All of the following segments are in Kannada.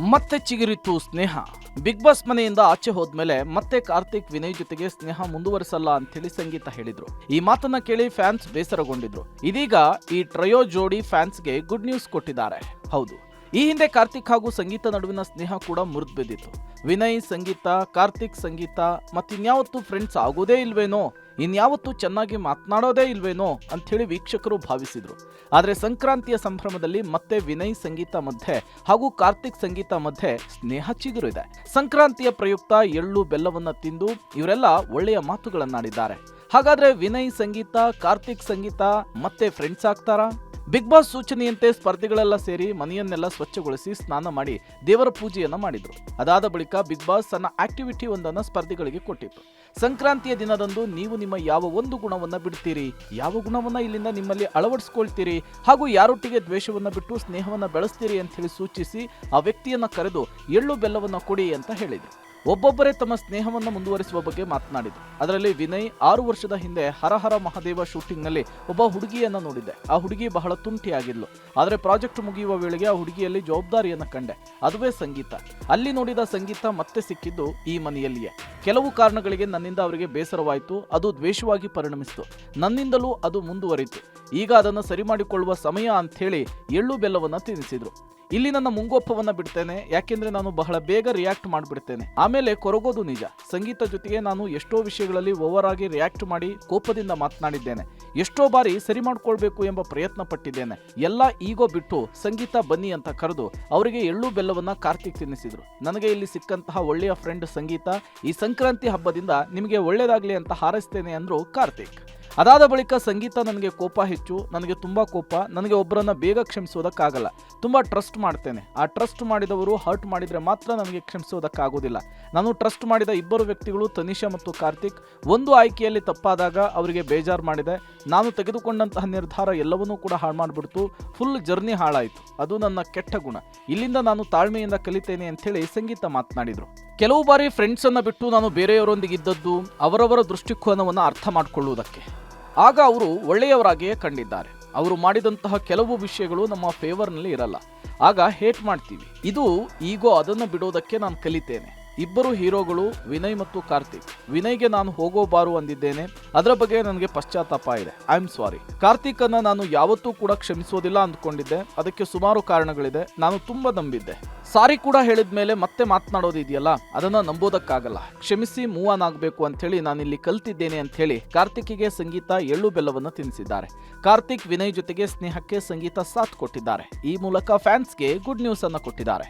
ಮತ್ತೆ ಚಿಗುರಿತು ಸ್ನೇಹ. ಬಿಗ್ ಬಾಸ್ ಮನೆಯಿಂದ ಆಚೆ ಹೋದ್ಮೇಲೆ ಮತ್ತೆ ಕಾರ್ತಿಕ್ ವಿನಯ್ ಜೊತೆಗೆ ಸ್ನೇಹ ಮುಂದುವರಿಸಲ್ಲ ಅಂತೇಳಿ ಸಂಗೀತ ಹೇಳಿದ್ರು. ಈ ಮಾತನ್ನ ಕೇಳಿ ಫ್ಯಾನ್ಸ್ ಬೇಸರಗೊಂಡಿದ್ರು. ಇದೀಗ ಈ ಟ್ರಯೋ ಜೋಡಿ ಫ್ಯಾನ್ಸ್ಗೆ ಗುಡ್ ನ್ಯೂಸ್ ಕೊಟ್ಟಿದ್ದಾರೆ. ಹೌದು, ಈ ಹಿಂದೆ ಕಾರ್ತಿಕ್ ಹಾಗೂ ಸಂಗೀತ ನಡುವಿನ ಸ್ನೇಹ ಕೂಡ ಮುರಿದು ಬಿದ್ದಿತ್ತು. ವಿನಯ್ ಸಂಗೀತ, ಕಾರ್ತಿಕ್ ಸಂಗೀತ ಮತ್ತಿನ್ಯಾವತ್ತೂ ಫ್ರೆಂಡ್ಸ್ ಆಗೋದೇ ಇಲ್ವೇನೋ? ಇನ್ಯಾವತ್ತೂ ಚೆನ್ನಾಗಿ ಮಾತನಾಡೋದೇ ಇಲ್ವೇನೋ ಅಂಥೇಳಿ ವೀಕ್ಷಕರು ಭಾವಿಸಿದರು. ಆದರೆ ಸಂಕ್ರಾಂತಿಯ ಸಂಭ್ರಮದಲ್ಲಿ ಮತ್ತೆ ವಿನಯ್ ಸಂಗೀತ ಮಧ್ಯೆ ಹಾಗೂ ಕಾರ್ತಿಕ್ ಸಂಗೀತ ಮಧ್ಯೆ ಸ್ನೇಹ ಇದೆ ಸಂಕ್ರಾಂತಿಯ ಪ್ರಯುಕ್ತ ಎಳ್ಳು ಬೆಲ್ಲವನ್ನು ತಿಂದು ಇವರೆಲ್ಲ ಒಳ್ಳೆಯ ಮಾತುಗಳನ್ನಾಡಿದ್ದಾರೆ. ಹಾಗಾದ್ರೆ ವಿನಯ್ ಸಂಗೀತ, ಕಾರ್ತಿಕ್ ಸಂಗೀತ, ಮತ್ತೆ ಫ್ರೆಂಡ್ಸ್ ಆಗ್ತಾರಾ? ಬಿಗ್ ಬಾಸ್ ಸೂಚನೆಯಂತೆ ಸ್ಪರ್ಧಿಗಳೆಲ್ಲ ಸೇರಿ ಮನೆಯನ್ನೆಲ್ಲ ಸ್ವಚ್ಛಗೊಳಿಸಿ ಸ್ನಾನ ಮಾಡಿ ದೇವರ ಪೂಜೆಯನ್ನ ಮಾಡಿದ್ರು. ಅದಾದ ಬಳಿಕ ಬಿಗ್ ಬಾಸ್ ತನ್ನ ಆಕ್ಟಿವಿಟಿ ಒಂದನ್ನ ಸ್ಪರ್ಧಿಗಳಿಗೆ ಕೊಟ್ಟಿತ್ತು. ಸಂಕ್ರಾಂತಿಯ ದಿನದಂದು ನೀವು ನಿಮ್ಮ ಯಾವ ಒಂದು ಗುಣವನ್ನ ಬಿಡ್ತೀರಿ? ಯಾವ ಗುಣವನ್ನ ಇಲ್ಲಿಂದ ನಿಮ್ಮಲ್ಲಿ ಅಳವಡಿಸ್ಕೊಳ್ತೀರಿ? ಹಾಗೂ ಯಾರೊಟ್ಟಿಗೆ ದ್ವೇಷವನ್ನ ಬಿಟ್ಟು ಸ್ನೇಹವನ್ನ ಬೆಳೆಸ್ತೀರಿ ಅಂತ ಹೇಳಿ ಸೂಚಿಸಿ ಆ ವ್ಯಕ್ತಿಯನ್ನ ಕರೆದು ಎಳ್ಳು ಬೆಲ್ಲವನ್ನ ಕೊಡಿ ಅಂತ ಹೇಳಿದ್ರು ಒಬ್ಬೊಬ್ಬರೇ ತಮ್ಮ ಸ್ನೇಹವನ್ನು ಮುಂದುವರಿಸುವ ಬಗ್ಗೆ ಮಾತನಾಡಿದ್ರು. ಅದರಲ್ಲಿ ವಿನಯ್ ಆರು ವರ್ಷದ ಹಿಂದೆ ಹರಹರ ಮಹಾದೇವ ಶೂಟಿಂಗ್ನಲ್ಲಿ ಒಬ್ಬ ಹುಡುಗಿಯನ್ನು ನೋಡಿದ್ದೆ. ಆ ಹುಡುಗಿ ಬಹಳ ತುಂಟಿಯಾಗಿದ್ಲು. ಆದರೆ ಪ್ರಾಜೆಕ್ಟ್ ಮುಗಿಯುವ ವೇಳೆಗೆ ಆ ಹುಡುಗಿಯಲ್ಲಿ ಜವಾಬ್ದಾರಿಯನ್ನು ಕಂಡೆ. ಅದುವೇ ಸಂಗೀತ. ಅಲ್ಲಿ ನೋಡಿದ ಸಂಗೀತ ಮತ್ತೆ ಸಿಕ್ಕಿದ್ದು ಈ ಮನೆಯಲ್ಲಿಯೇ. ಕೆಲವು ಕಾರಣಗಳಿಗೆ ನನ್ನಿಂದ ಅವರಿಗೆ ಬೇಸರವಾಯಿತು, ಅದು ದ್ವೇಷವಾಗಿ ಪರಿಣಮಿಸಿತು. ನನ್ನಿಂದಲೂ ಅದು ಮುಂದುವರಿತು. ಈಗ ಅದನ್ನು ಸರಿ ಮಾಡಿಕೊಳ್ಳುವ ಸಮಯ ಅಂಥೇಳಿ ಎಳ್ಳು ಬೆಲ್ಲವನ್ನು ತಿನ್ನಿಸಿದ್ರು. ಇಲ್ಲಿ ನನ್ನ ಮುಂಗೋಪವನ್ನು ಬಿಡ್ತೇನೆ, ಯಾಕೆಂದ್ರೆ ನಾನು ಬಹಳ ಬೇಗ ರಿಯಾಕ್ಟ್ ಮಾಡಿಬಿಡ್ತೇನೆ. ಆಮೇಲೆ ಕೊರಗೋದು ನಿಜ. ಸಂಗೀತ ಜೊತೆಗೆ ನಾನು ಎಷ್ಟೋ ವಿಷಯಗಳಲ್ಲಿ ಓವರ್ ಆಗಿ ರಿಯಾಕ್ಟ್ ಮಾಡಿ ಕೋಪದಿಂದ ಮಾತನಾಡಿದ್ದೇನೆ. ಎಷ್ಟೋ ಬಾರಿ ಸರಿ ಮಾಡ್ಕೊಳ್ಬೇಕು ಎಂಬ ಪ್ರಯತ್ನ ಪಟ್ಟಿದ್ದೇನೆ. ಎಲ್ಲ ಈಗೋ ಬಿಟ್ಟು ಸಂಗೀತ ಬನ್ನಿ ಅಂತ ಕರೆದು ಅವರಿಗೆ ಎಳ್ಳು ಬೆಲ್ಲವನ್ನ ಕಾರ್ತಿಕ್ ತಿನ್ನಿಸಿದ್ರು. ನನಗೆ ಇಲ್ಲಿ ಸಿಕ್ಕಂತಹ ಒಳ್ಳೆಯ ಫ್ರೆಂಡ್ ಸಂಗೀತ ಈ ಸಂಕ್ರಾಂತಿ ಹಬ್ಬದಿಂದ ನಿಮಗೆ ಒಳ್ಳೇದಾಗ್ಲಿ ಅಂತ ಹಾರೈಸ್ತೇನೆ ಅಂದ್ರು ಕಾರ್ತಿಕ್. ಅದಾದ ಬಳಿಕ ಸಂಗೀತ ನನಗೆ ಕೋಪ ಹೆಚ್ಚು, ನನಗೆ ತುಂಬ ಕೋಪ, ನನಗೆ ಒಬ್ಬರನ್ನು ಬೇಗ ಕ್ಷಮಿಸೋದಕ್ಕಾಗಲ್ಲ. ತುಂಬ ಟ್ರಸ್ಟ್ ಮಾಡ್ತೇನೆ. ಆ ಟ್ರಸ್ಟ್ ಮಾಡಿದವರು ಹರ್ಟ್ ಮಾಡಿದರೆ ಮಾತ್ರ ನನಗೆ ಕ್ಷಮಿಸೋದಕ್ಕಾಗೋದಿಲ್ಲ. ನಾನು ಟ್ರಸ್ಟ್ ಮಾಡಿದ ಇಬ್ಬರು ವ್ಯಕ್ತಿಗಳು ತನಿಷಾ ಮತ್ತು ಕಾರ್ತಿಕ್, ಒಂದು ಆಯ್ಕೆಯಲ್ಲಿ ತಪ್ಪಾದಾಗ ಅವರಿಗೆ ಬೇಜಾರು ಮಾಡಿದೆ. ನಾನು ತೆಗೆದುಕೊಂಡಂತಹ ನಿರ್ಧಾರ ಎಲ್ಲವನ್ನೂ ಕೂಡ ಹಾಳು ಮಾಡಿಬಿಡ್ತು. ಫುಲ್ ಜರ್ನಿ ಹಾಳಾಯಿತು. ಅದು ನನ್ನ ಕೆಟ್ಟ ಗುಣ. ಇಲ್ಲಿಂದ ನಾನು ತಾಳ್ಮೆಯಿಂದ ಕಲಿತೇನೆ ಅಂಥೇಳಿ ಸಂಗೀತ ಮಾತನಾಡಿದರು. ಕೆಲವು ಬಾರಿ ಫ್ರೆಂಡ್ಸನ್ನು ಬಿಟ್ಟು ನಾನು ಬೇರೆಯವರೊಂದಿಗೆ ಇದ್ದದ್ದು, ಅವರವರ ದೃಷ್ಟಿಕೋನವನ್ನು ಅರ್ಥ ಮಾಡಿಕೊಳ್ಳುವುದಕ್ಕೆ. ಆಗ ಅವರು ಒಳ್ಳೆಯವರಾಗಿಯೇ ಕಂಡಿದ್ದಾರೆ. ಅವರು ಮಾಡಿದಂತಹ ಕೆಲವು ವಿಷಯಗಳು ನಮ್ಮ ಫೇವರ್ನಲ್ಲಿ ಇರಲ್ಲ. ಆಗ ಹೇಟ್ ಮಾಡ್ತೀವಿ. ಇದು ಈಗೋ ಅದನ್ನು ಬಿಡೋದಕ್ಕೆ ನಾನು ಕಲಿತೇನೆ. ಇಬ್ಬರು ಹೀರೋಗಳು ವಿನಯ್ ಮತ್ತು ಕಾರ್ತಿಕ್. ವಿನಯ್ಗೆ ನಾನು ಹೋಗೋ ಬಾರು ಅಂದಿದ್ದೇನೆ. ಅದರ ಬಗ್ಗೆ ನನಗೆ ಪಶ್ಚಾತ್ತಾಪ ಇದೆ. ಐ ಆಮ್ ಸಾರಿ ಕಾರ್ತಿಕ್ ಅನ್ನ ನಾನು ಯಾವತ್ತೂ ಕೂಡ ಕ್ಷಮಿಸೋದಿಲ್ಲ ಅಂದ್ಕೊಂಡಿದ್ದೆ. ಅದಕ್ಕೆ ಸುಮಾರು ಕಾರಣಗಳಿದೆ. ನಾನು ತುಂಬಾ ನಂಬಿದ್ದೆ. ಸಾರಿ ಕೂಡ ಹೇಳಿದ ಮೇಲೆ ಮತ್ತೆ ಮಾತನಾಡೋದಿದೆಯಲ್ಲ? ಅದನ್ನ ನಂಬೋದಕ್ಕಾಗಲ್ಲ. ಕ್ಷಮಿಸಿ ಮೂವ್ ಆನ್ ಆಗಬೇಕು ಅಂತ ಹೇಳಿ ನಾನು ಇಲ್ಲಿ ಕಲ್ತಿದ್ದೇನೆ ಅಂತ ಹೇಳಿ ಕಾರ್ತಿಕ್ಗೆ ಸಂಗೀತ ಎಳ್ಳು ಬೆಲ್ಲವನ್ನು ತಿನ್ನಿಸಿದ್ದಾರೆ. ಕಾರ್ತಿಕ್ ವಿನಯ್ ಜೊತೆಗೆ ಸ್ನೇಹಕ್ಕೆ ಸಂಗೀತ ಸಾಥ್ ಕೊಟ್ಟಿದ್ದಾರೆ. ಈ ಮೂಲಕ ಫ್ಯಾನ್ಸ್ಗೆ ಗುಡ್ ನ್ಯೂಸ್ ಅನ್ನು ಕೊಟ್ಟಿದ್ದಾರೆ.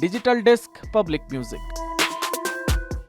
Digital desk, public music.